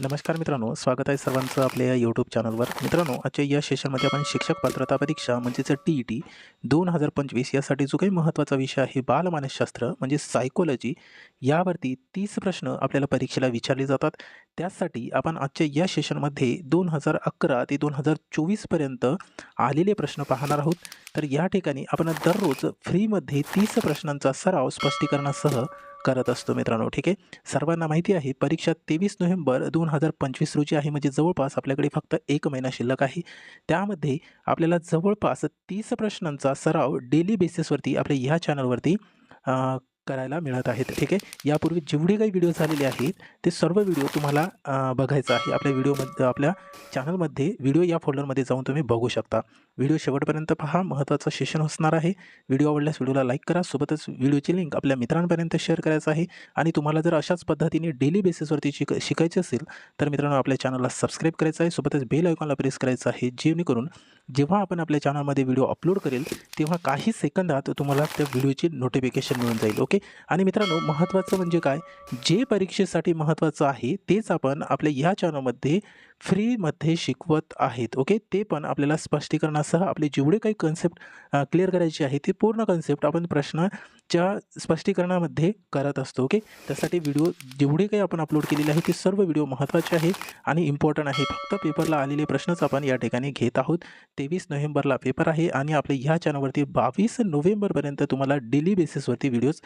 नमस्कार मित्रांनो स्वागत आहे सर्वांचं आपल्या या यूट्यूब चॅनलवर मित्रांनो आजच्या या सेशनमध्ये आपण शिक्षक पात्रता परीक्षा म्हणजेच टी ई टी दोन हजार पंचवीस यासाठी जो काही महत्त्वाचा विषय आहे बालमानसशास्त्र म्हणजे सायकोलॉजी यावरती तीस प्रश्न आपल्याला परीक्षेला विचारले जातात. त्यासाठी आपण आजच्या या सेशनमध्ये दोन हजार अकरा ते दोन हजार चोवीसपर्यंत आलेले प्रश्न पाहणार आहोत. तर या ठिकाणी आपण दररोज फ्रीमध्ये तीस प्रश्नांचा सराव स्पष्टीकरणासह करत असतो मित्रांनो ठीक आहे? सर्वांना माहिती आहे परीक्षा तेवीस नोव्हेंबर दोन हजार पंचवीस रोजी आहे. म्हणजे जवळपास आपल्याकडे फक्त एक महिना शिल्लक आहे. त्यामध्ये आपल्याला जवळपास तीस प्रश्नांचा सराव डेली बेसिसवरती आपल्या ह्या चॅनलवरती करायला मिळत आहेत ठीक आहे? यापूर्वी जेवढे काही व्हिडिओ झालेले आहेत ते सर्व व्हिडिओ तुम्हाला बघायचा बघायचं आहे. आपल्या व्हिडिओमध्ये आपल्या चॅनलमध्ये व्हिडिओ या फोल्डरमध्ये जाऊन तुम्ही बघू शकता. व्हिडिओ शेवटपर्यंत पहा. महत्त्वाचं सेशन असणार आहे. व्हिडिओ आवडल्यास व्हिडिओला लाईक करा. सोबतच व्हिडिओची लिंक आपल्या मित्रांपर्यंत शेअर करायचं आहे. आणि तुम्हाला जर अशाच पद्धतीने डेली बेसिसवरती शिक शिकायचे असेल तर मित्रांनो आपल्या चॅनलला सबस्क्राईब करायचं आहे. सोबतच बेल आयकॉनला प्रेस करायचं आहे. जेणेकरून जेव्हा आपण आपल्या चॅनलमध्ये व्हिडिओ अपलोड करेल तेव्हा काही सेकंदात तुम्हाला त्या व्हिडिओची नोटिफिकेशन मिळून जाईल ओके आणि मित्रांनो महत्त्वाचं म्हणजे काय? जे परीक्षेसाठी महत्त्वाचं आहे तेच आपण आपल्या ह्या चॅनलमध्ये फ्रीमध्ये शिकवत आहेत ओके ते पण आपल्याला स्पष्टीकरणासह आपले जेवढे काही कन्सेप्ट क्लिअर करायचे आहे ते पूर्ण कन्सेप्ट आपण प्रश्नाच्या स्पष्टीकरणामध्ये करत असतो ओके त्यासाठी व्हिडिओ जेवढे काही आपण अपलोड केलेले आहे ते सर्व व्हिडिओ महत्त्वाचे आहे आणि इम्पॉर्टंट आहे. फक्त पेपरला आलेले प्रश्नच आपण या ठिकाणी घेत आहोत. तेवीस नोव्हेंबरला पेपर आहे आणि आपल्या ह्या चॅनलवरती बावीस नोव्हेंबरपर्यंत तुम्हाला डेली बेसिसवरती व्हिडिओज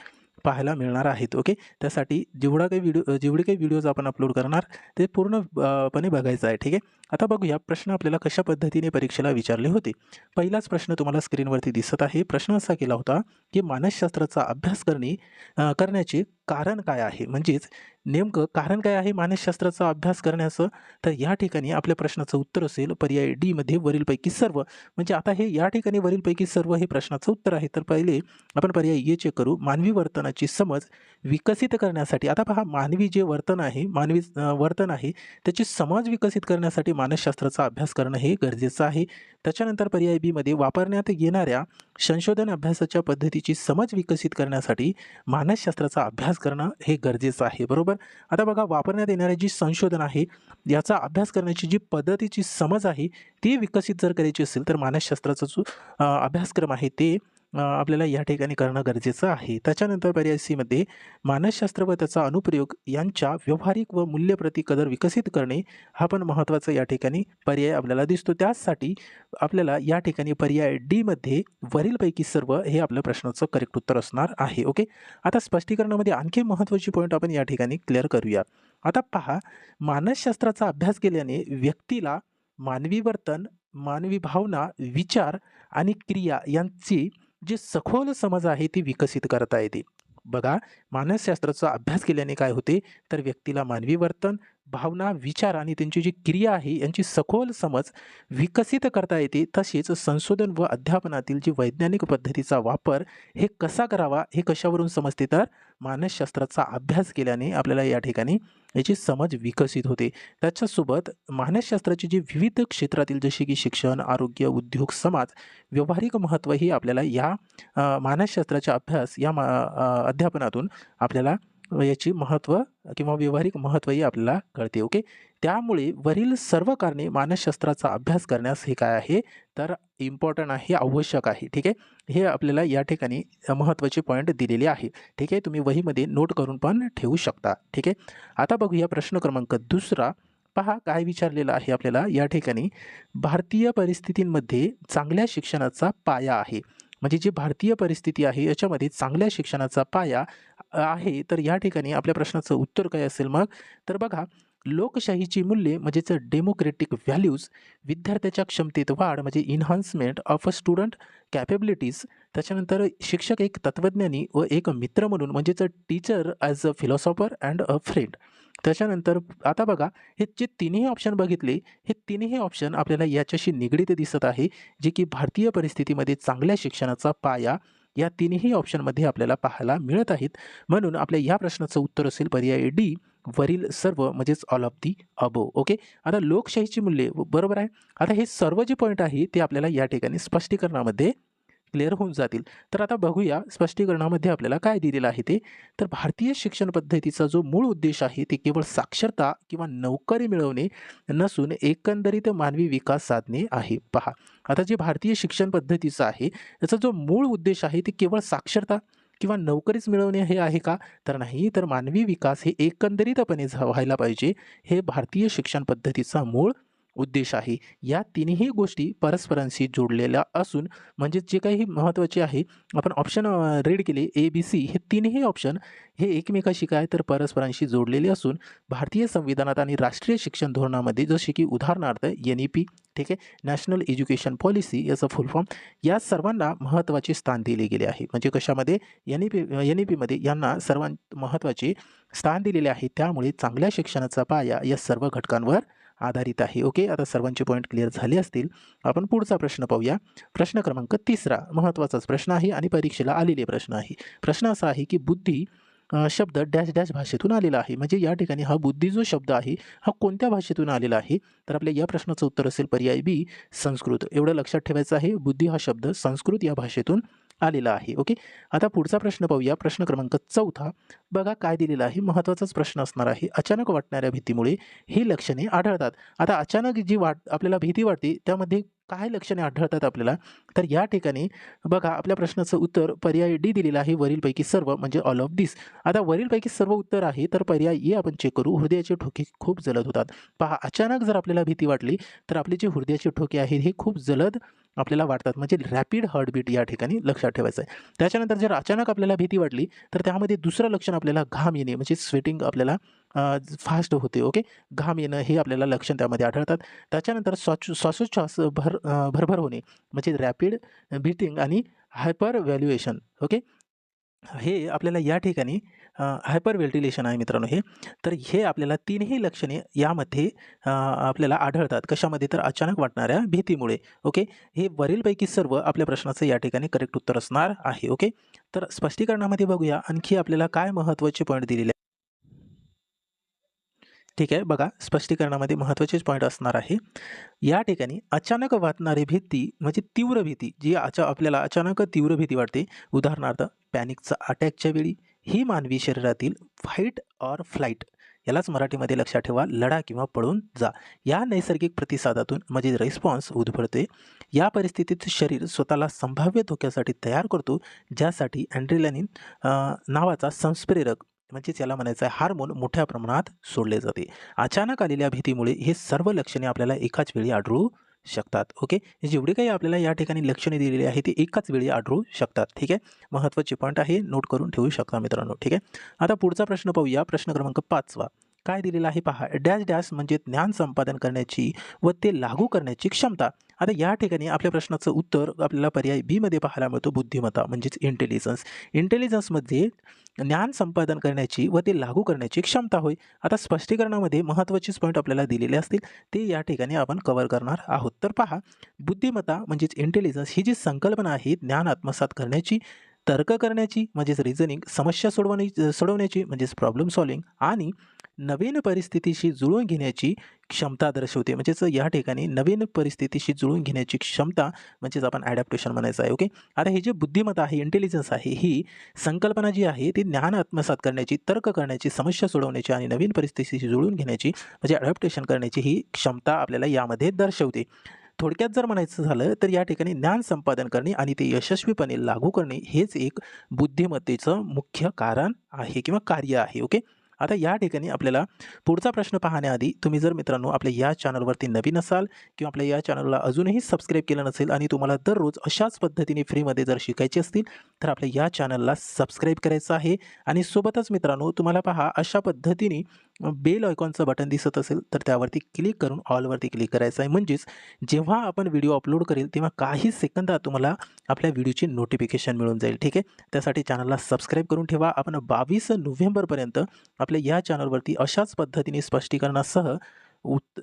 पाहायला मिळणार आहेत ओके? त्यासाठी जेवढा काही व्हिडिओ जेवढे काही व्हिडिओज आपण अपलोड करणार ते पूर्णपणे बघायचं आहे ठीक आहे? आता बघूया प्रश्न आपल्याला कशा पद्धतीने परीक्षेला विचारले होते. पहिलाच प्रश्न तुम्हाला स्क्रीनवरती दिसत आहे. प्रश्न असा केला होता की मानसशास्त्राचा अभ्यास करणे करण्याचे कारण काय आहे? म्हणजेच नेमकं कारण काय आहे मानसशास्त्राचा अभ्यास करण्याचं? तर या ठिकाणी आपल्या प्रश्नाचं उत्तर असेल पर्याय डीमध्ये वरीलपैकी सर्व. म्हणजे आता हे या ठिकाणी वरीलपैकी सर्व हे प्रश्नाचं उत्तर आहे. तर पहिले आपण पर्याय ये चेक करू. मानवी वर्तनाची समज विकसित करण्यासाठी आता पहा मानवी जे वर्तन आहे मानवी वर्तन आहे त्याची समज विकसित करण्यासाठी मानसशास्त्राचा अभ्यास करणं हे गरजेचं आहे. त्याच्यानंतर पर्याय बीमध्ये वापरण्यात येणाऱ्या संशोधन अभ्यासाच्या पद्धतीची समज विकसित करण्यासाठी मानसशास्त्राचा अभ्यास करणं हे गरजेचं आहे बरोबर? आता बघा वापरण्यात येणारे जी संशोधन आहे याचा अभ्यास करण्याची जी पद्धतीची समज आहे ती विकसित जर करायची असेल तर मानसशास्त्राचा जो अभ्यासक्रम आहे ते आपल्याला या ठिकाणी करणं गरजेचं आहे. त्याच्यानंतर पर्याय सीमध्ये मानसशास्त्र व त्याचा अनुप्रयोग यांच्या व्यावहारिक व मूल्यप्रती कदर विकसित करणे हा पण महत्त्वाचा या ठिकाणी पर्याय आपल्याला दिसतो. त्याचसाठी आपल्याला या ठिकाणी पर्याय डीमध्ये वरीलपैकी सर्व हे आपलं प्रश्नाचं करेक्ट उत्तर असणार आहे. ओके? आता स्पष्टीकरणामध्ये आणखी महत्त्वाची पॉईंट आपण या ठिकाणी क्लिअर करूया. आता पहा मानसशास्त्राचा अभ्यास केल्याने व्यक्तीला मानवी वर्तन मानवी भावना विचार आणि क्रिया यांची जी सखोल समज आहे ती विकसित करता येते. बघा मानसशास्त्राचा अभ्यास केल्याने काय होते? तर व्यक्तीला मानवी वर्तन भावना विचार आणि त्यांची जी क्रिया आहे यांची सखोल समज विकसित करता येते तसेच संशोधन व अध्यापनातील जी वैज्ञानिक पद्धतीचा वापर हे कसा करावा हे कशावरून समजते? तर मानसशास्त्राचा अभ्यास केल्याने आपल्याला या ठिकाणी याची समज विकसित होते. त्याच्यासोबत मानसशास्त्राची जी विविध क्षेत्रातील जसे की शिक्षण आरोग्य उद्योग समाज व्यावहारिक महत्त्वही आपल्याला या मानसशास्त्राच्या मानसशास्त्राचा अभ्यास या मा अध्यापनातून आपल्याला याची महत्त्व किंवा व्यावहारिक महत्त्वही आपल्याला कळते ओके? त्यामुळे वरील सर्व कारणे मानसशास्त्राचा अभ्यास करण्यास हे काय आहे? तर इम्पॉर्टंट आहे आवश्यक आहे ठीक आहे? हे आपल्याला या ठिकाणी महत्त्वाचे पॉईंट दिलेले आहे ठीक आहे? तुम्ही वहीमध्ये नोट करून पण ठेवू शकता ठीक आहे? आता बघूया प्रश्न क्रमांक दुसरा. पहा काय विचारलेलं आहे आपल्याला? या ठिकाणी भारतीय परिस्थितींमध्ये चांगल्या शिक्षणाचा पाया आहे. म्हणजे जी भारतीय परिस्थिती आहे याच्यामध्ये चांगल्या शिक्षणाचा पाया आहे तर या ठिकाणी आपल्या प्रश्नाचं उत्तर काय असेल मग? तर बघा लोकशाहीची मूल्ये म्हणजेच डेमोक्रेटिक व्हॅल्यूज विद्यार्थ्याच्या क्षमतेत वाढ म्हणजे enhancement of a student capabilities त्याच्यानंतर शिक्षक एक तत्त्वज्ञानी व एक मित्र म्हणून म्हणजेच teacher as a philosopher and a friend त्याच्यानंतर आता बघा हे जे तिन्ही ऑप्शन बघितले हे तिन्ही ऑप्शन आपल्याला याच्याशी निगडीत दिसत आहे जे की भारतीय परिस्थितीमध्ये चांगल्या शिक्षणाचा पाया या तिन्ही ऑप्शनमध्ये आपल्याला पाहायला मिळत आहेत. म्हणून आपल्या या प्रश्नाचं उत्तर असेल पर्याय डी वरील सर्व म्हणजेच all of the above okay आता लोकशाहीची मूल्ये बरोबर आहे? आता हे सर्व जे पॉईंट आहे ते आपल्याला या ठिकाणी स्पष्टीकरणामध्ये क्लिअर होऊन जातील. तर आता बघूया स्पष्टीकरणामध्ये आपल्याला काय दिलेलं आहे ते. तर भारतीय शिक्षण पद्धतीचा जो मूळ उद्देश आहे ते केवळ साक्षरता किंवा नोकरी मिळवणे नसून एकंदरीत मानवी विकास साधणे आहे. पहा आता जे भारतीय शिक्षण पद्धतीचं आहे त्याचा जो मूळ उद्देश आहे ते केवळ साक्षरता किंवा नोकरीच मिळवणे हे आहे का? तर नाही तर मानवी विकास हे एकंदरीतपणे झा- व्हायला पाहिजे. हे भारतीय शिक्षण पद्धतीचा मूळ उद्देश आहे. या तिन्ही गोष्टी परस्परांशी जोडलेल्या असून म्हणजे जे काही महत्त्वाचे आहे आपण ऑप्शन रीड केले ए बी सी हे तिन्ही ऑप्शन हे एकमेकाशी काय तर परस्परांशी जोडलेले असून भारतीय संविधानात आणि राष्ट्रीय शिक्षण धोरणामध्ये जसे की उदाहरणार्थ एन ई पी ठीक आहे नॅशनल एज्युकेशन पॉलिसी याचा फुल फॉर्म या सर्वांना महत्त्वाचे स्थान दिले गेले आहे. म्हणजे कशामध्ये? N E P N E पीमध्ये यांना सर्वांत महत्त्वाचे स्थान दिलेले आहे. त्यामुळे चांगल्या शिक्षणाचा पाया या सर्व घटकांवर आधारित आहे. ओके? आता सर्वांचे पॉईंट क्लिअर झाले असतील. आपण पुढचा प्रश्न पाहूया. प्रश्न क्रमांक तिसरा महत्त्वाचाच प्रश्न आहे आणि परीक्षेला आलेले प्रश्न आहे. प्रश्न असा आहे की बुद्धी शब्द डॅश डॅश भाषेतून आलेला आहे. म्हणजे या ठिकाणी हा बुद्धी जो शब्द आहे हा कोणत्या भाषेतून आलेला आहे? तर आपल्या या प्रश्नाचं उत्तर असेल पर्याय बी संस्कृत. एवढं लक्षात ठेवायचं आहे. बुद्धी हा शब्द संस्कृत या भाषेतून आलेला आहे. ओके? आता पुढचा प्रश्न पाहूया. प्रश्न क्रमांक चौथा. बघा काय दिलेला आहे. महत्त्वाचाच प्रश्न असणार आहे. अचानक वाटणाऱ्या भीतीमुळे ही लक्षणे आढळतात. आता अचानक जी वाट आपल्याला भीती वाटते त्यामध्ये काय लक्षणे आढळतात आपल्याला? तर या ठिकाणी बघा आपल्या प्रश्नाचं उत्तर पर्याय डी दिलेलं आहे वरीलपैकी सर्व म्हणजे ऑल ऑफ दिस आता वरीलपैकी सर्व उत्तर आहे तर पर्याय ए आपण चेक करू. हृदयाचे ठोके खूप जलद होतात. पहा अचानक जर आपल्याला भीती वाटली तर आपले जे हृदयाचे ठोके आहेत हे खूप जलद आपल्याला वाटतात. म्हणजे रॅपिड हार्टबीट या ठिकाणी लक्षात ठेवायचं आहे त्याच्यानंतर जर अचानक आपल्याला भीती वाटली तर त्यामध्ये दुसरं लक्षण आपल्याला घाम येणे म्हणजे स्वेटिंग आपल्याला फास्ट होते ओके घाम येणं हे आपल्याला लक्षण त्यामध्ये आढळतात. त्याच्यानंतर स्वाच श्वासोच्छ्वास भर भरभर होणे म्हणजे रॅपिड बीटिंग आणि हायपर व्हॅल्युएशन ओके हे आपल्याला या ठिकाणी हायपर व्हेंटिलेशन आहे मित्रांनो हे. तर हे आपल्याला तीनही लक्षणे यामध्ये आपल्याला आढळतात. कशामध्ये? तर अचानक वाटणाऱ्या भीतीमुळे ओके हे वरीलपैकी सर्व आपल्या प्रश्नाचं या ठिकाणी करेक्ट उत्तर असणार आहे ओके तर स्पष्टीकरणामध्ये बघूया आणखी आपल्याला काय महत्त्वाचे पॉईंट दिलेले ठीक आहे बघा स्पष्टीकरणामध्ये महत्त्वाचेच पॉईंट असणार आहे. या ठिकाणी अचानक वाटणारी भीती म्हणजे तीव्र भीती जी अचा आपल्याला अचानक तीव्र भीती वाटते. उदाहरणार्थ पॅनिकचा अटॅकच्या वेळी ही मानवी शरीरातील फाईट ऑर फ्लाईट यालाच मराठीमध्ये लक्षात ठेवा लढा किंवा पळून जा. या नैसर्गिक प्रतिसादातून म्हणजे रिस्पॉन्स उद्भवते. या परिस्थितीत शरीर स्वतःला संभाव्य धोक्यासाठी तयार करतो ज्यासाठी अँड्रिलॅनिन नावाचा संस्प्रेरक म्हणजेच याला म्हणायचं आहे हार्मोन मोठ्या प्रमाणात सोडले जाते. अचानक आलेल्या भीतीमुळे हे सर्व लक्षणे आपल्याला एकाच वेळी आढळू शकतात ओके? जेवढे काही आपल्याला या ठिकाणी लक्षणे दिलेली आहे ती एकाच वेळी आढळू शकतात ठीक आहे? महत्त्वाचे पॉईंट आहे नोट करून ठेवू शकता मित्रांनो ठीक आहे? आता पुढचा प्रश्न पाहूया प्रश्न क्रमांक पाचवा. काय दिलेलं आहे पहा. डॅश डॅश म्हणजे ज्ञान संपादन करण्याची व ते लागू करण्याची क्षमता. आता या ठिकाणी आपल्या प्रश्नाचं उत्तर आपल्याला पर्याय बीमध्ये पाहायला मिळतो बुद्धिमत्ता म्हणजेच इंटेलिजन्स इंटेलिजन्समध्ये ज्ञान संपादन करण्याची व ते लागू करण्याची क्षमता होय. आता स्पष्टीकरणामध्ये महत्त्वाचेच पॉईंट आपल्याला दिलेले असतील ते या ठिकाणी आपण कव्हर करणार आहोत. तर पहा बुद्धिमत्ता म्हणजेच इंटेलिजन्स ही जी संकल्पना आहे ज्ञान आत्मसात करण्याची तर्क करण्याची म्हणजेच रिझनिंग समस्या सोडवण्याची सोडवण्याची म्हणजेच प्रॉब्लेम सॉल्विंग आणि नवीन परिस्थितीशी जुळवून घेण्याची क्षमता दर्शवते. म्हणजेच या ठिकाणी नवीन परिस्थितीशी जुळवून घेण्याची क्षमता म्हणजेच आपण ॲडॅप्टेशन म्हणायचं आहे ओके आता हे जे बुद्धिमत्ता आहे इंटेलिजन्स आहे ही संकल्पना जी आहे ती ज्ञान आत्मसात करण्याची तर्क करण्याची समस्या सोडवण्याची आणि नवीन परिस्थितीशी जुळवून घेण्याची म्हणजे ॲडॅप्टेशन करण्याची ही क्षमता आपल्याला यामध्ये दर्शवते. थोडक्यात जर म्हणायचं झालं तर या ठिकाणी ज्ञान संपादन करणे आणि ते यशस्वीपणे लागू करणे हेच एक बुद्धिमत्तेचं मुख्य कारण आहे किंवा कार्य आहे ओके आता या ठिकाणी आपल्याला पुढचा प्रश्न पाहण्याआधी तुम्ही जर मित्रांनो आपल्या या चॅनलवरती नवीन असाल किंवा आपल्या या चॅनलला अजूनही सबस्क्राईब केलं नसेल आणि तुम्हाला दररोज अशाच पद्धतीने फ्रीमध्ये जर शिकायचे असतील तर आपल्या या चॅनलला सबस्क्राईब करायचं आहे. आणि सोबतच मित्रांनो तुम्हाला पहा अशा पद्धतीने बेल आयकॉनचं बटन दिसत असेल तर त्यावरती क्लिक करून ऑलवरती क्लिक करायचं आहे. म्हणजेच जेव्हा आपण व्हिडिओ अपलोड करेल तेव्हा काही सेकंदात तुम्हाला आपल्या व्हिडिओची नोटिफिकेशन मिळून जाईल ठीक आहे? त्यासाठी चॅनलला सबस्क्राईब करून ठेवा. आपण बावीस नोव्हेंबरपर्यंत आपल्या या चॅनलवरती अशाच पद्धतीने स्पष्टीकरणासह उत्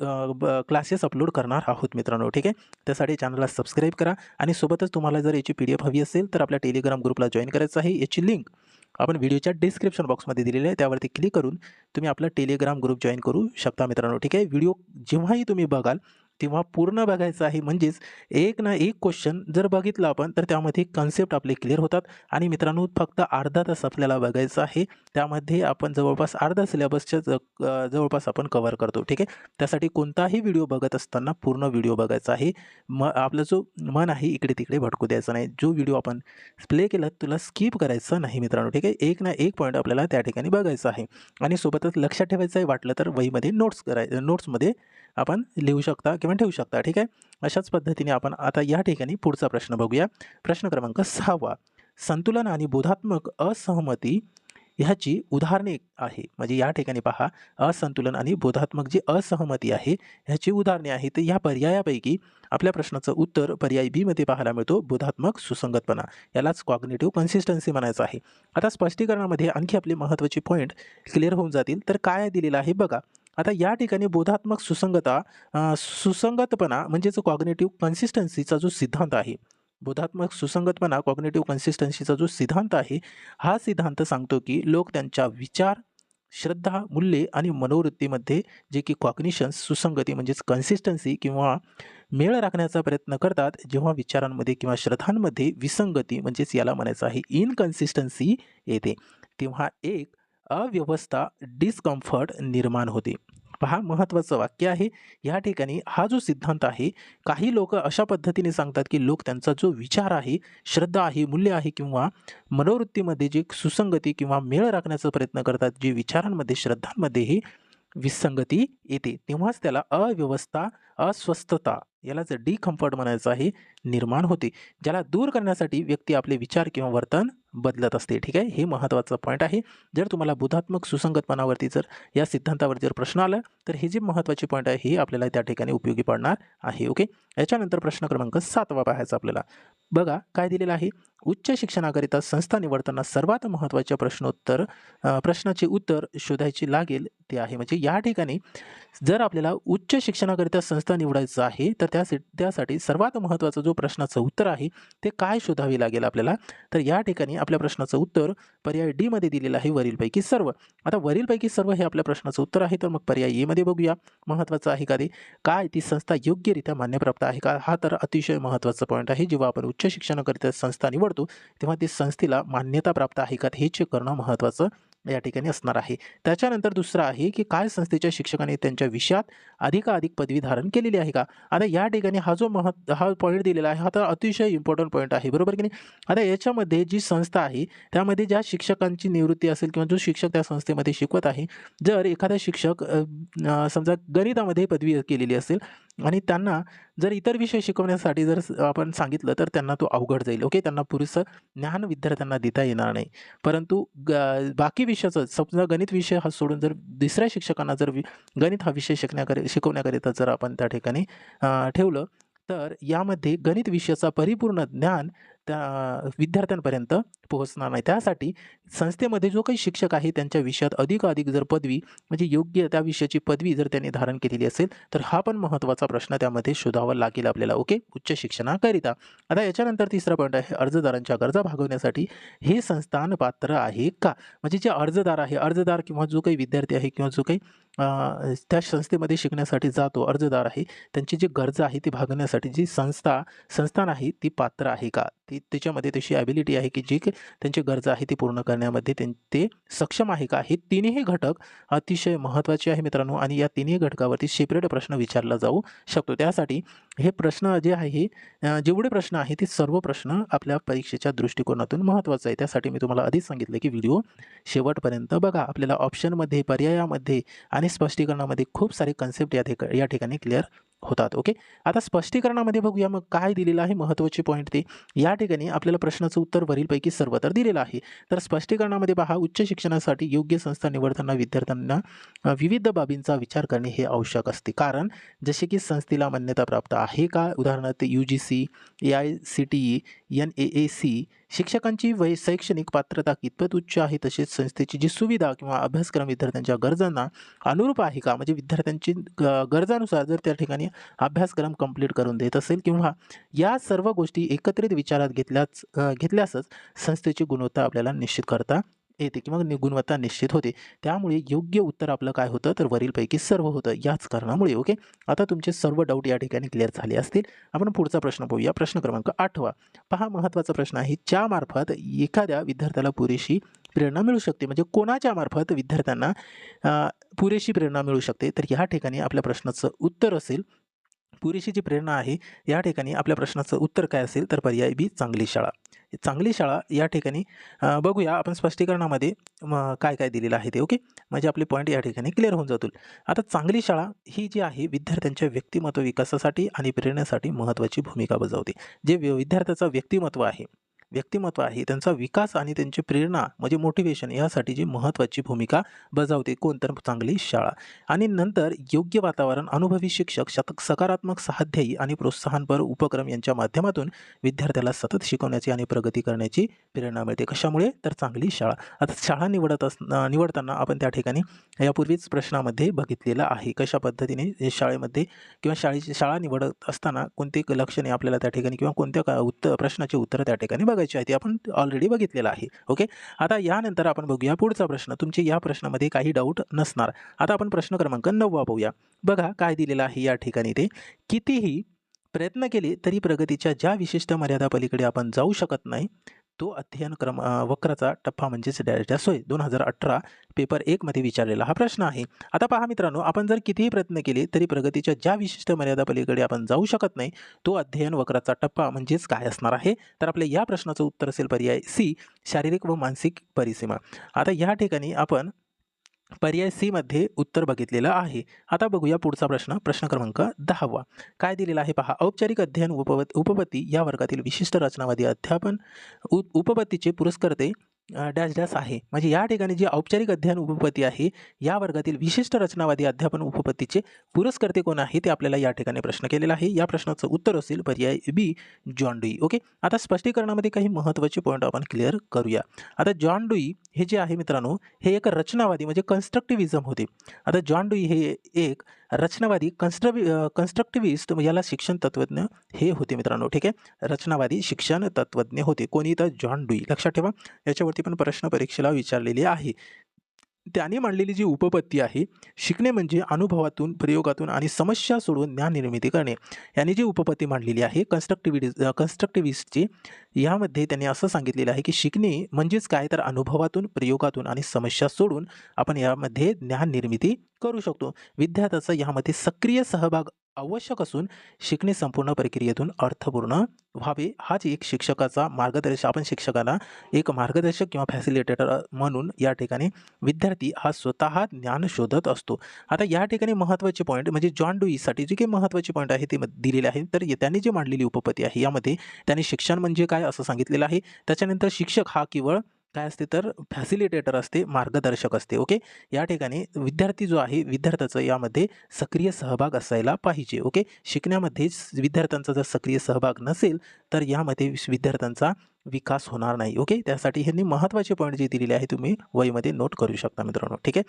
क्लासेस अपलोड करणार आहोत मित्रांनो ठीक आहे? त्यासाठी चॅनलला सबस्क्राईब करा आणि सोबतच तुम्हाला जर याची पी डी एफ हवी असेल तर आपल्या टेलिग्राम ग्रुपला जॉईन करायचं आहे. याची लिंक आपण व्हिडिओच्या डिस्क्रिप्शन बॉक्समध्ये दिलेले आहे. त्यावरती क्लिक करून तुम्ही आपला टेलिग्राम ग्रुप जॉईन करू शकता मित्रांनो. ठीक आहे? व्हिडिओ जेव्हाही तुम्ही बघाल तेव्हा पूर्ण बघायचं आहे. म्हणजेच एक ना एक क्वेश्चन जर बघितलं आपण तर त्यामध्ये कन्सेप्ट आपले क्लिअर होतात. आणि मित्रांनो फक्त अर्धा तास आपल्याला बघायचं आहे. त्यामध्ये आपण जवळपास अर्धा सिलेबसच्या ज जवळपास आपण कव्हर करतो. ठीक आहे? त्यासाठी कोणताही व्हिडिओ बघत असताना पूर्ण व्हिडिओ बघायचा आहे. म आपला जो मन आहे इकडे तिकडे भटकू द्यायचा नाही. जो व्हिडिओ आपण प्ले केला तुला स्किप करायचा नाही मित्रांनो. ठीक आहे? एक ना एक पॉईंट आपल्याला त्या ठिकाणी बघायचा आहे. आणि सोबतच लक्षात ठेवायचं आहे वाटलं तर वहीमध्ये नोट्स कराय नोट्समध्ये आपण लिहू शकता किंवा ठेवू शकता ठीक आहे? अशाच पद्धतीने आपण आता या ठिकाणी पुढचा प्रश्न बघूया. प्रश्न क्रमांक सहावा. संतुलन आणि बोधात्मक असहमती ह्याची उदाहरणे आहे. म्हणजे या ठिकाणी पहा असंतुलन आणि बोधात्मक जी असहमती आहे ह्याची उदाहरणे आहेत. तर या पर्यायापैकी आपल्या प्रश्नाचं उत्तर पर्याय बी मध्ये पाहायला मिळतो बोधात्मक सुसंगतपणा. यालाच कॉग्नेटिव्ह कन्सिस्टन्सी म्हणायचं आहे. आता स्पष्टीकरणामध्ये आणखी आपले महत्त्वाचे पॉईंट क्लिअर होऊन जातील. तर काय दिलेलं आहे बघा. आता या ठिकाणी बोधात्मक सुसंगता सुसंगतपणा म्हणजेच कॉग्नेटिव्ह कन्सिस्टन्सीचा जो सिद्धांत आहे. बोधात्मक सुसंगतपणा कॉग्नेटिव्ह कन्सिस्टन्सीचा जो सिद्धांत आहे हा सिद्धांत सांगतो की लोक त्यांच्या विचार श्रद्धा मूल्ये आणि मनोवृत्तीमध्ये जे की कॉग्निशन्स सुसंगती म्हणजेच कन्सिस्टन्सी किंवा मेळ राखण्याचा प्रयत्न करतात जेव्हा विचारांमध्ये किंवा श्रद्धांमध्ये विसंगती म्हणजेच याला म्हणायचं आहे इनकन्सिस्टन्सी येते. तेव्हा एक अव्यवस्था डिस्कम्फर्ट निर्माण होते. पहा महत्त्वाचं वाक्य आहे. या ठिकाणी हा जो सिद्धांत आहे काही लोक अशा पद्धतीने सांगतात की लोक त्यांचा जो विचार आहे श्रद्धा आहे मूल्य आहे किंवा मनोवृत्तीमध्ये जे सुसंगती किंवा मेळ राखण्याचा प्रयत्न करतात जे विचारांमध्ये श्रद्धांमध्येही विसंगती येते. तेव्हाच त्याला अव्यवस्था अस्वस्थता यालाच डिकम्फर्ट म्हणायचं आहे निर्माण होते. ज्याला दूर करण्यासाठी व्यक्ती आपले विचार किंवा वर्तन बदलत असते. ठीक आहे? हे महत्त्वाचं पॉईंट आहे. जर तुम्हाला बुधात्मक सुसंगतपणावरती जर या सिद्धांतावर जर प्रश्न आला तर हे जे महत्त्वाचे पॉईंट आहे हे आपल्याला त्या ठिकाणी उपयोगी पडणार आहे. ओके याच्यानंतर प्रश्न क्रमांक सातवा पाहायचा आपल्याला. बघा काय दिलेलं आहे? उच्च शिक्षणाकरिता संस्था निवडताना सर्वात महत्त्वाच्या प्रश्नोत्तर प्रश्नाचे उत्तर शोधायचे लागेल ते आहे. म्हणजे या ठिकाणी जर आपल्याला उच्च शिक्षणाकरिता संस्था निवडायचं आहे तर त्या त्यासाठी सर्वात महत्त्वाचा जो प्रश्नाचं उत्तर आहे ते काय शोधावे लागेल आपल्याला? तर या ठिकाणी आपल्या प्रश्नाचं उत्तर पर्याय डीमध्ये दिलेलं आहे वरीलपैकी सर्व. आता वरीलपैकी सर्व हे आपल्या प्रश्नाचं उत्तर आहे तर मग पर्याय एमध्ये बघूया. महत्त्वाचं आहे का ते? काय ती संस्था योग्यरित्या मान्यप्राप्त आहे का? हा तर अतिशय महत्त्वाचा पॉईंट आहे. जेव्हा आपण उच्च शिक्षणाकरिता संस्था निवडतो तेव्हा ती संस्थेला मान्यता प्राप्त आहे का? हे चेक करणं महत्त्वाचं या ठिकाणी असणार आहे. त्याच्यानंतर दुसरं आहे की काय संस्थेच्या शिक्षकाने त्यांच्या विषयात अधिकाधिक पदवी धारण केलेली आहे का? आता या ठिकाणी हा जो महत् हा पॉईंट दिलेला आहे हा तर अतिशय इम्पॉर्टंट पॉईंट आहे. बरोबर की नाही? आता याच्यामध्ये जी संस्था आहे त्यामध्ये ज्या शिक्षकांची निवृत्ती असेल किंवा जो शिक्षक त्या संस्थेमध्ये शिकवत आहे जर एखादा शिक्षक समजा गणितामध्ये पदवी केलेली असेल आणि त्यांना जर इतर विषय शिकवण्यासाठी जर आपण सांगितलं तर त्यांना तो अवघड जाईल. ओके? त्यांना पुरेसं ज्ञान विद्यार्थ्यांना देता येणार नाही. परंतु ग बाकी विषयाचं समजा गणित विषय हा सोडून जर दुसऱ्या शिक्षकांना जर वि गणित हा विषय शिकण्याकरि शिकवण्याकरिता जर आपण त्या ठिकाणी ठेवलं तर यामध्ये गणित विषयाचा परिपूर्ण ज्ञान त्या विद्यार्थ्यांपर्यंत पोहोचणार नाही. त्यासाठी संस्थेमध्ये जो काही शिक्षक आहे त्यांच्या विषयात अधिकाधिक जर पदवी म्हणजे योग्य त्या विषयाची पदवी जर त्यांनी धारण केलेली असेल तर हा पण महत्त्वाचा प्रश्न त्यामध्ये शोधावा लागेल आपल्याला ओके? उच्च शिक्षणाकरिता. आता याच्यानंतर तिसरा पॉईंट आहे अर्जदारांच्या गरजा भागवण्यासाठी हे संस्थान पात्र आहे का? म्हणजे जे अर्जदार आहे अर्जदार किंवा जो काही विद्यार्थी आहे किंवा जो काही त्या संस्थेमध्ये शिकण्यासाठी जातो अर्जदार आहे त्यांची जी गरजा आहे ती भागवण्यासाठी जी संस्था संस्थान आहे ती पात्र आहे का? ती त्याच्यामध्ये तशी ॲबिलिटी आहे की जी काही त्यांची गरज आहे ती पूर्ण करण्यामध्ये ते ते सक्षम आहे का? हे तिन्ही घटक अतिशय महत्त्वाचे आहे मित्रांनो आणि या तिन्ही घटकावरती सेपरेट प्रश्न विचारला जाऊ शकतो. त्यासाठी हे प्रश्न जे आहे जेवढे प्रश्न आहे ते सर्व प्रश्न आपल्या परीक्षेच्या दृष्टिकोनातून महत्त्वाचं आहे. त्यासाठी मी तुम्हाला आधीच सांगितलं की व्हिडिओ शेवटपर्यंत बघा. आपल्याला ऑप्शनमध्ये पर्यायामध्ये आणि स्पष्टीकरणामध्ये खूप सारे कन्सेप्ट या ठिका या ठिकाणी क्लिअर होतात. ओके आता स्पष्टीकरणामध्ये बघूया मग काय दिलेलं आहे महत्त्वाचे पॉईंट ते. या ठिकाणी आपल्याला प्रश्नाचं उत्तर वरीलपैकी सर्व तर दिलेलं आहे. तर स्पष्टीकरणामध्ये पहा उच्च शिक्षणासाठी योग्य संस्था निवडताना विद्यार्थ्यांना विविध बाबींचा विचार करणे हे आवश्यक असते. कारण जसे की संस्थेला मान्यता प्राप्त आहे का? उदाहरणार्थ U G C A I C T E N A A C शिक्षकांची वय शैक्षणिक पात्रता कितपत उच्च आहे तसेच संस्थेची जी सुविधा किंवा अभ्यासक्रम विद्यार्थ्यांच्या गरजांना अनुरूप आहे का? म्हणजे विद्यार्थ्यांची ग- गरजानुसार जर त्या ठिकाणी अभ्यासक्रम कंप्लीट करून देत असेल किंवा या सर्व गोष्टी एकत्रित विचारात घेतल्याच घेतल्यासच संस्थेची गुणवत्ता आपल्याला निश्चित करता येते किंवा गुणवत्ता निश्चित होते. त्यामुळे योग्य उत्तर आपलं काय होतं? तर वरीलपैकी सर्व होतं. याच कारणामुळे ओके आता तुमचे सर्व डाऊट या ठिकाणी क्लिअर झाले असतील. आपण पुढचा प्रश्न पाहूया. प्रश्न क्रमांक आठवा. पहा महत्त्वाचा प्रश्न आहे. ज्यामार्फत एखाद्या विद्यार्थ्याला पुरेशी प्रेरणा मिळू शकते. म्हणजे कोणाच्या मार्फत विद्यार्थ्यांना पुरेशी प्रेरणा मिळू शकते? तर या ठिकाणी आपल्या प्रश्नाचं उत्तर असेल. पुरेशी जी प्रेरणा आहे या ठिकाणी आपल्या प्रश्नाचं उत्तर काय असेल? तर पर्याय बी चांगली शाळा. चांगली शाळा या ठिकाणी बघूया आपण स्पष्टीकरणामध्ये काय काय दिलेलं आहे ते ओके? म्हणजे आपले पॉईंट या ठिकाणी क्लिअर होऊन जातील. आता चांगली शाळा ही जी आहे विद्यार्थ्यांच्या व्यक्तिमत्व विकासासाठी आणि प्रेरणेसाठी महत्त्वाची भूमिका बजावते. जे व्य- विद्यार्थ्याचं व्यक्तिमत्व आहे व्यक्तिमत्व आहे. त्यांचा विकास आणि त्यांची प्रेरणा म्हणजे मोटिवेशन यासाठी जी महत्त्वाची भूमिका बजावते कोण तर चांगली शाळा. आणि नंतर योग्य वातावरण अनुभवी शिक्षक शतक सकारात्मक साध्यायी आणि प्रोत्साहनपर उपक्रम यांच्या माध्यमातून विद्यार्थ्याला सतत शिकवण्याची आणि प्रगती करण्याची प्रेरणा मिळते. कशामुळे? तर चांगली शाळा. आता शाळा निवडत अस निवडताना आपण त्या ठिकाणी यापूर्वीच प्रश्नामध्ये बघितलेलं आहे. कशा पद्धतीने शाळेमध्ये किंवा शाळेची शाळा निवडत असताना कोणते लक्षणे आपल्याला त्या ठिकाणी किंवा कोणत्या का उत्तर प्रश्नाचे उत्तर त्या ठिकाणी बघायची आहे ती आपण ऑलरेडी बघितलेलं आहे. ओके आता यानंतर आपण बघूया पुढचा प्रश्न. तुमचे या प्रश्नामध्ये काही डाऊट नसणार. आता आपण प्रश्न क्रमांक नववा पाहूया. बघा काय दिलेलं आहे या ठिकाणी ते. कितीही प्रयत्न केले तरी प्रगतीच्या ज्या विशिष्ट मर्यादा पलीकडे आपण जाऊ शकत नाही तो अध्ययन क्रम वक्राचा टप्पा म्हणजेच डॅश डॅश होय दोन हजार अठरा पेपर एकमध्ये विचारलेला हा प्रश्न आहे. आता पहा मित्रांनो आपण जर कितीही प्रयत्न केले तरी प्रगतीच्या ज्या विशिष्ट मर्यादा पलीकडे आपण जाऊ शकत नाही तो अध्ययन वक्राचा टप्पा म्हणजेच काय असणार आहे? तर आपल्या या प्रश्नाचं उत्तर असेल पर्याय सी शारीरिक व मानसिक परिसीमा. आता या ठिकाणी आपण पर्याय सी मध्ये उत्तर बघितलेलं आहे. आता बघूया पुढचा प्रश्न प्रश्न क्रमांक दहावा. काय दिलेला आहे पहा. औपचारिक अध्ययन उपपत उपपत्ती या वर्गातील विशिष्ट रचनावादी अध्यापन उ उपपत्तीचे पुरस्कर्ते डॅश डॅश आहे. म्हणजे या ठिकाणी जी औपचारिक अध्ययन उपपत्ती आहे या वर्गातील विशिष्ट रचनावादी अध्यापन उपपत्तीचे पुरस्कर्ते कोण आहे ते आपल्याला या ठिकाणी प्रश्न केलेला आहे. या प्रश्नाचं उत्तर असेल पर्याय बी जॉन डुई. ओके? आता स्पष्टीकरणामध्ये काही महत्त्वाचे पॉईंट आपण क्लिअर करूया. आता जॉन डुई हे जे आहे मित्रांनो हे एक रचनावादी म्हणजे कन्स्ट्रक्टिव्हिझम होते. आता जॉन डुई हे एक रचनावादी कन्स्ट्रवि कन्स्ट्रक्टिव्हिस्ट याला शिक्षण तत्वज्ञ हे होते मित्रांनो ठीक आहे? रचनावादी शिक्षण तत्वज्ञ होते. कोणी तर जॉन डुई लक्षात ठेवा याच्यावरती पण प्रश्न परीक्षेला विचारलेली आहे. त्याने मांडलेली जी उपपत्ती आहे शिकणे म्हणजे अनुभवातून प्रयोगातून आणि समस्या सोडून ज्ञान निर्मिती करणे. याने जी उपपत्ती मांडलेली आहे कन्स्ट्रक्टिव्हिटी कन्स्ट्रक्टिव्हिस्टची यामध्ये त्यांनी असं सांगितलेलं आहे की शिकणे म्हणजेच काय? तर अनुभवातून प्रयोगातून आणि समस्या सोडून आपण यामध्ये ज्ञान निर्मिती करू शकतो. विद्यार्थ्याचा यामध्ये सक्रिय सहभाग आवश्यक असून शिकणे संपूर्ण प्रक्रियेतून अर्थपूर्ण व्हावे. हाच एक शिक्षकाचा मार्गदर्शक आपण शिक्षकाला एक मार्गदर्शक किंवा फॅसिलिटेटर म्हणून या ठिकाणी विद्यार्थी हा स्वतः ज्ञान शोधत असतो. आता या ठिकाणी महत्त्वाचे पॉईंट म्हणजे जॉन डुईसाठी जे काही महत्त्वाचे पॉईंट आहे ते दिलेले आहे. तर त्यांनी जी मांडलेली उपपत्ती आहे यामध्ये त्यांनी शिक्षण म्हणजे काय असं सांगितलेलं आहे. त्याच्यानंतर शिक्षक हा केवळ काय असते तर फॅसिलिटेटर असते मार्गदर्शक असते ओके या ठिकाणी विद्यार्थी जो आहे विद्यार्थ्याचं यामध्ये सक्रिय सहभाग असायला पाहिजे ओके शिकण्यामध्ये विद्यार्थ्यांचा जर सक्रिय सहभाग नसेल तर यामध्ये विद्यार्थ्यांचा विकास होणार नाही ओके त्यासाठी ह्यांनी महत्त्वाचे पॉईंट जे दिलेले आहे तुम्ही वहीमध्ये नोट करू शकता मित्रांनो ठीक आहे?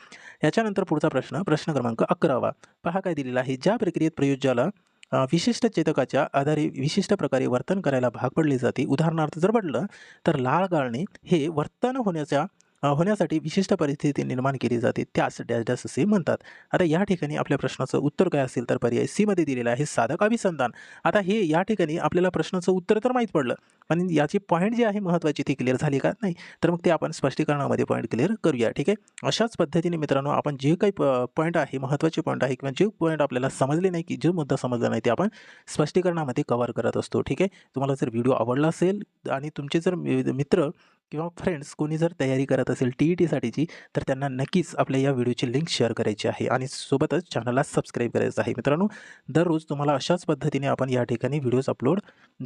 याच्यानंतर पुढचा प्रश्न प्रश्न क्रमांक अकरावा. पहा काय दिलेला आहे. ज्या प्रक्रियेत प्रयोज्याला विशिष्ट चेतकाच्या आधारे विशिष्ट प्रकारे वर्तन करायला भाग पडले जाते. उदाहरणार्थ जर पडलं तर लाळ गाळणे हे वर्तन होण्याच्या होण्यासाठी विशिष्ट परिस्थिती निर्माण केली जाते त्यास डॅश डॅश असे म्हणतात. आता या ठिकाणी आपल्या प्रश्नाचं उत्तर काय असेल तर पर्याय सीमध्ये दिलेलं आहे साधक अभिसंधान. आता हे या ठिकाणी आपल्याला प्रश्नाचं उत्तर तर माहीत पडलं पण याची पॉईंट जी आहे महत्त्वाची ती क्लिअर झाली का? नाही. तर मग ते आपण स्पष्टीकरणामध्ये पॉईंट क्लिअर करूया ठीक आहे? अशाच पद्धतीने मित्रांनो आपण जे काही पॉईंट आहे महत्त्वाचे पॉईंट आहे किंवा जे पॉईंट आपल्याला समजले नाही की जो मुद्दा समजला नाही ते आपण स्पष्टीकरणामध्ये कव्हर करत असतो ठीक आहे? तुम्हाला जर व्हिडिओ आवडला असेल आणि तुमचे जर मित्र किंवा फ्रेंड्स कोणी जर तयारी करत असेल टी ई टीसाठीची तर त्यांना नक्कीच आपल्या या व्हिडिओची लिंक शेअर करायची आहे. आणि सोबतच चॅनलला सबस्क्राईब करायचं आहे. मित्रांनो दररोज तुम्हाला अशाच पद्धतीने आपण या ठिकाणी व्हिडिओज अपलोड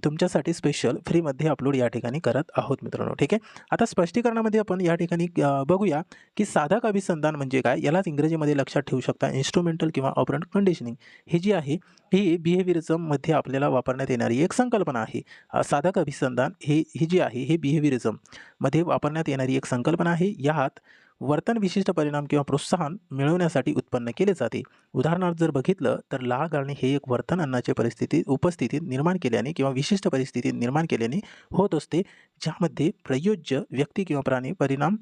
तुमच्यासाठी स्पेशल फ्रीमध्ये अपलोड या ठिकाणी करत आहोत मित्रांनो. ठीक आहे? आता स्पष्टीकरणामध्ये आपण या ठिकाणी बघूया की साधक अभिसंधान म्हणजे काय? यालाच इंग्रजीमध्ये लक्षात ठेवू शकता इन्स्ट्रुमेंटल किंवा ऑपरंट कंडिशनिंग ही जी आहे ही बिहेवियरिझममध्ये आपल्याला वापरण्यात येणारी एक संकल्पना आहे. साधक अभिसंधान हे ही जी आहे हे बिहेवियरिझम मध्ये वापरण्यात येणारी एक संकल्पना आहे. यात वर्तन विशिष्ट परिणाम किंवा प्रोत्साहन मिळवण्यासाठी उत्पन्न केले जाते. उदाहरणार्थ जर बघितलं तर लाळ गाळणे हे एक वर्तन अन्नाच्या परिस्थितीत उपस्थितीत निर्माण केल्याने किंवा विशिष्ट परिस्थितीत निर्माण केल्याने होत असते ज्यामध्ये प्रयोज्य व्यक्ती किंवा प्राणी परिणाम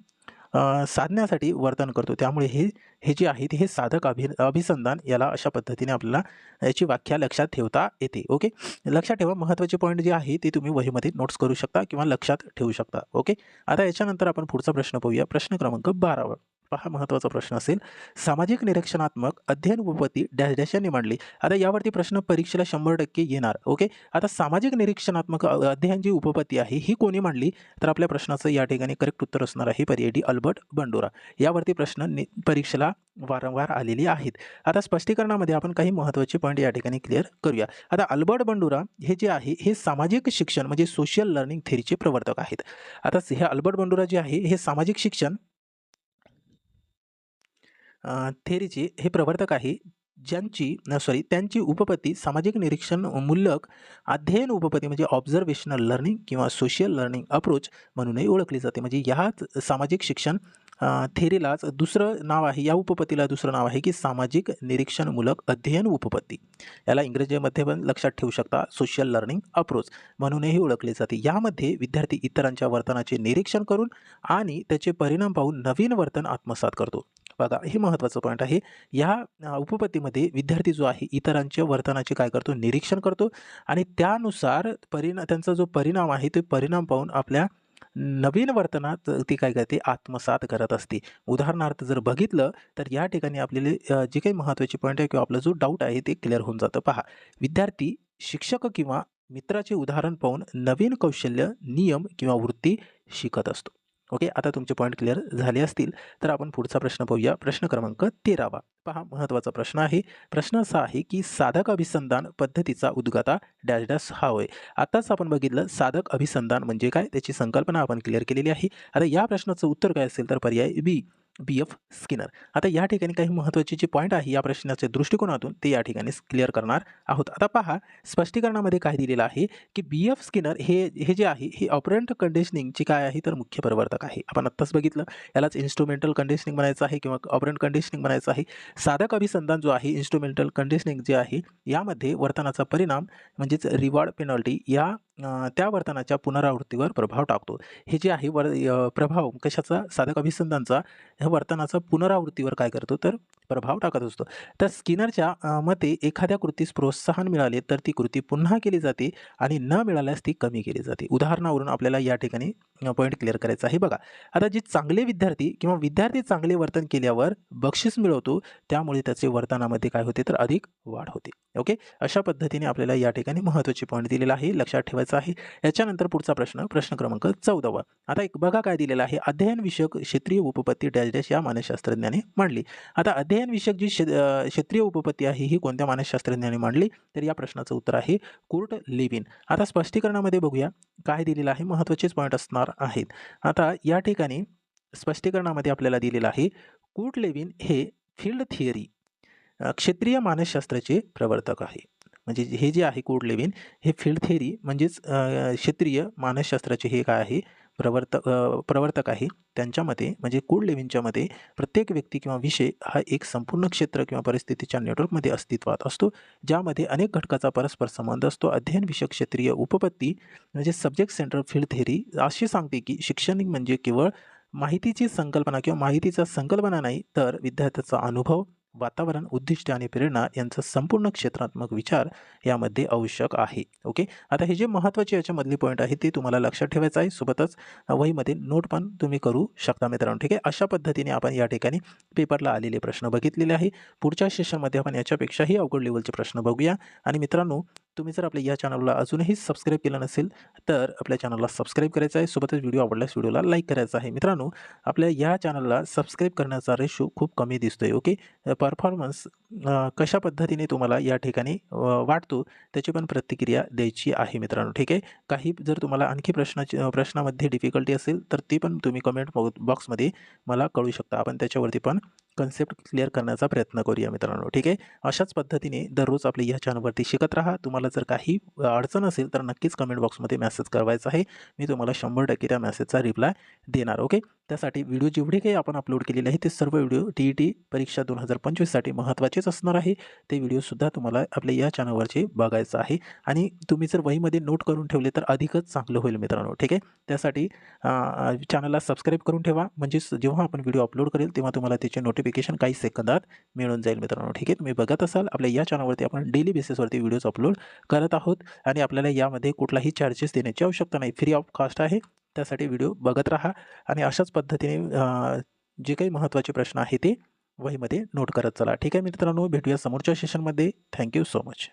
साधण्यासाठी वर्तन करतो. त्यामुळे हे हे जे आहे हे साधक अभि अभिसंधान याला अशा पद्धतीने आपल्याला याची व्याख्या लक्षात ठेवता येते. ओके? लक्षात ठेवा. महत्त्वाचे पॉईंट जे आहे ते तुम्ही वहीमध्ये नोट्स करू शकता किंवा लक्षात ठेवू शकता. ओके? आता याच्यानंतर आपण पुढचा प्रश्न पाहूया. प्रश्न क्रमांक बारावर बारावा हा महत्त्वाचा प्रश्न असेल. सामाजिक निरीक्षणात्मक अध्ययन उपपत्ती डॅश डॅश यांनी मांडली. आता यावरती प्रश्न परीक्षेला शंभर टक्के येणार ओके? आता सामाजिक निरीक्षणात्मक अध्ययन जी उपपत्ती आहे ही कोणी मांडली? तर आपल्या प्रश्नाचं या ठिकाणी करेक्ट उत्तर असणार आहे पर्याय डी अल्बर्ट बंडोरा. यावरती प्रश्न नि परीक्षेला वारंवार आलेली आहेत. आता स्पष्टीकरणामध्ये आपण काही महत्त्वाचे पॉईंट या ठिकाणी क्लिअर करूया. आता अल्बर्ट बंडुरा हे जे आहे हे सामाजिक शिक्षण म्हणजे सोशल लर्निंग थेरीचे प्रवर्तक आहेत. आता हे अल्बर्ट बंडुरा जे आहे हे सामाजिक शिक्षण थेरीचे हे प्रवर्तक आहे ज्यांची सॉरी त्यांची उपपत्ती सामाजिक निरीक्षण मूलक अध्ययन उपपत्ती म्हणजे ऑब्झर्वेशनल लर्निंग किंवा सोशल लर्निंग अप्रोच म्हणूनही ओळखली जाते. म्हणजे ह्याच सामाजिक शिक्षण थेरीलाच दुसरं नाव आहे या उपपत्तीला दुसरं नाव आहे की सामाजिक निरीक्षणमूलक अध्ययन उपपत्ती याला इंग्रजीमध्ये पण लक्षात ठेवू शकता सोशल लर्निंग अप्रोच म्हणूनही ओळखली जाते. यामध्ये विद्यार्थी इतरांच्या वर्तनाचे निरीक्षण करून आणि त्याचे परिणाम पाहून नवीन वर्तन आत्मसात करतो. बघा हे महत्त्वाचं पॉईंट आहे. या उपपत्तीमध्ये विद्यार्थी जो आहे इतरांच्या वर्तनाचे काय करतो? निरीक्षण करतो आणि त्यानुसार परिणा त्यांचा जो परिणाम आहे तो परिणाम पाहून आपल्या नवीन वर्तनात ती काय करते? आत्मसात करत असते. उदाहरणार्थ जर बघितलं तर या ठिकाणी आपल्याला जे काही महत्त्वाचे पॉईंट आहे किंवा आपला जो डाऊट आहे ते क्लिअर होऊन जातं. पहा विद्यार्थी शिक्षक किंवा मित्राचे उदाहरण पाहून नवीन कौशल्य नियम किंवा वृत्ती शिकत असतो. ओके? आता तुमचे पॉईंट क्लिअर झाले असतील तर आपण पुढचा प्रश्न पाहूया. प्रश्न क्रमांक तेरावा. पहा महत्त्वाचा प्रश्न आहे. प्रश्न असा आहे की साधक अभिसंधान पद्धतीचा उद्गाता डॅश डॅश हा होय. आत्ताच आपण बघितलं साधक अभिसंधान म्हणजे काय? त्याची संकल्पना आपण क्लिअर केलेली आहे. आता या प्रश्नाचं उत्तर काय असेल तर पर्याय बी बी एफ स्किनर. आता या ठिकाणी काही महत्त्वाचे जे पॉईंट आहे या प्रश्नाच्या दृष्टिकोनातून ते या ठिकाणी क्लिअर करणार आहोत. आता पहा स्पष्टीकरणामध्ये काय दिलेलं आहे की बी एफ स्किनर हे हे जे आहे हे ऑपरंट कंडिशनिंगची काय आहे तर मुख्य प्रवर्तक आहे. आपण आत्ताच बघितलं यालाच इन्स्ट्रुमेंटल कंडिशनिंग म्हणायचं आहे किंवा ऑपरंट कंडिशनिंग म्हणायचं आहे. साधक अभिसंधान जो आहे इन्स्ट्रुमेंटल कंडिशनिंग जे आहे यामध्ये वर्तनाचा परिणाम म्हणजेच रिवॉर्ड पेनॉल्टी या त्या वर्तनाच्या पुनरावृत्तीवर प्रभाव टाकतो. हे जे आहे वर प्रभाव कशाचा? साधक अभिसंधांचा ह्या वर्तनाचा पुनरावृत्तीवर काय करतो? तर प्रभाव टाकत असतो. तर स्किनरच्या मते एखाद्या कृतीस प्रोत्साहन मिळाले तर ती कृती पुन्हा केली जाते आणि न मिळाल्यास ती कमी केली जाते. उदाहरणावरून आपल्याला या ठिकाणी पॉईंट क्लिअर करायचा आहे. बघा आता जे चांगले विद्यार्थी किंवा विद्यार्थी चांगले वर्तन केल्यावर बक्षीस मिळवतो त्यामुळे त्याचे वर्तनामध्ये काय होते तर अधिक वाढ होते. ओके? अशा पद्धतीने आपल्याला या ठिकाणी महत्त्वाचे पॉईंट दिलेला आहे लक्षात ठेवायचं आहे. याच्यानंतर पुढचा प्रश्न प्रश्न क्रमांक चौदावा. आता एक बघा काय दिलेलं आहे. अध्ययन विषयक क्षेत्रीय उपपत्ती डॅश डॅश या मानसशास्त्रज्ञाने मांडली. आता अध्ययन विषयक जी क्षे- क्षेत्रीय उपपत्ती आहे ही कोणत्या मानसशास्त्रज्ञाने मांडली? तर या प्रश्नाचं उत्तर आहे कुर्ट लिविन. आता स्पष्टीकरणामध्ये बघूया काय दिलेलं आहे? महत्त्वाचेच पॉईंट असणार आहेत. आता या ठिकाणी स्पष्टीकरणामध्ये आपल्याला दिलेलं आहे कुर्ट लेविन हे फील्ड थिअरी क्षेत्रीय मानसशास्त्राचे प्रवर्तक आहे. म्हणजे हे जे आहे कोड लेविन हे फील्ड थेअरी म्हणजेच क्षेत्रीय मानसशास्त्राचे हे काय आहे? प्रवर्तक प्रवर्तक आहे. त्यांच्या मते म्हणजे कोड लेविनच्या मते प्रत्येक व्यक्ती किंवा विषय हा एक संपूर्ण क्षेत्र किंवा परिस्थितीच्या नेटवर्कमध्ये अस्तित्वात असतो ज्यामध्ये अनेक घटकाचा परस्पर संबंध असतो. अध्ययन विषय क्षेत्रीय उपपत्ती म्हणजे सब्जेक्ट सेंट्रल फील्ड थेरी अशी सांगते की शिक्षण म्हणजे केवळ माहितीची संकल्पना किंवा माहितीचा संकल्पना नाही तर विद्यार्थ्याचा अनुभव वातावरण उद्दिष्ट आणि प्रेरणा यांचा संपूर्ण क्षेत्रात्मक विचार यामध्ये आवश्यक आहे. ओके? आता हे जे महत्त्वाचे याच्यामधले पॉईंट आहे ते तुम्हाला लक्षात ठेवायचं आहे. सोबतच वहीमध्ये नोट पण तुम्ही करू शकता मित्रांनो ठीक आहे? अशा पद्धतीने आपण या ठिकाणी पेपरला आलेले प्रश्न बघितलेले आहे. पुढच्या सेशनमध्ये आपण याच्यापेक्षाही अवघड लेवलचे प्रश्न बघूया. आणि मित्रांनो तुम्ही जर आपल्या या चॅनलला अजूनही सबस्क्राईब केलं नसेल तर आपल्या चॅनलला सबस्क्राईब करायचं आहे. सोबतच व्हिडिओ आवडल्यास व्हिडिओला लाईक करायचा आहे. मित्रांनो आपल्या या चॅनलला सबस्क्राईब करण्याचा रेशो खूप कमी दिसतो आहे ओके परफॉर्मन्स कशा पद्धतीने तुम्हाला या ठिकाणी वाटतो त्याची पण प्रतिक्रिया द्यायची आहे मित्रांनो ठीक आहे? काही जर तुम्हाला आणखी प्रश्नाची प्रश्नामध्ये डिफिकल्टी असेल तर ती पण तुम्ही कमेंट बॉक्समध्ये मला कळू शकता. आपण त्याच्यावरती पण कन्सेप्ट क्लिअर करण्याचा प्रयत्न करूया मित्रांनो ठीक आहे? अशाच पद्धतीने दररोज आपल्या या चॅनलवरती शिकत राहा. तुम्हाला जर काही अडचण असेल तर नक्कीच कमेंट बॉक्समध्ये मेसेज करायचा आहे. मी तुम्हाला शंभर टक्के त्या मेसेजचा रिप्लाय देणार ओके त्यासाठी व्हिडिओ जेवढे काही आपण अपलोड केलेले आहे ते सर्व व्हिडिओ टी ई टी परीक्षा दोन हजार पंचवीससाठी महत्त्वाचेच असणार आहे. ते व्हिडिओसुद्धा तुम्हाला आपल्या या चॅनलवरचे बघायचं आहे. आणि तुम्ही जर वहीमध्ये नोट करून ठेवले तर अधिकच चांगलं होईल मित्रांनो ठीक आहे? त्यासाठी चॅनलला सबस्क्राईब करून ठेवा. म्हणजेच जेव्हा आपण व्हिडिओ अपलोड करेल तेव्हा तुम्हाला त्याचे नोटिफिकेशन काही सेकंदात मिळून जाईल मित्रांनो. ठीक आहे? तुम्ही बघत असाल आपल्या या चॅनलवरती आपण डेली बेसिसवरती व्हिडिओज अपलोड करत आहोत आणि आपल्याला यामध्ये कुठलाही चार्जेस देण्याची आवश्यकता नाही. फ्री ऑफ कॉस्ट आहे. त्यासाठी व्हिडिओ बघत राहा आणि अशाच पद्धतीने जे काही महत्त्वाचे प्रश्न आहे ते वहीमध्ये नोट करत चला. ठीक आहे मित्रांनो? भेटूया समोरच्या सेशनमध्ये थँक्यू सो मच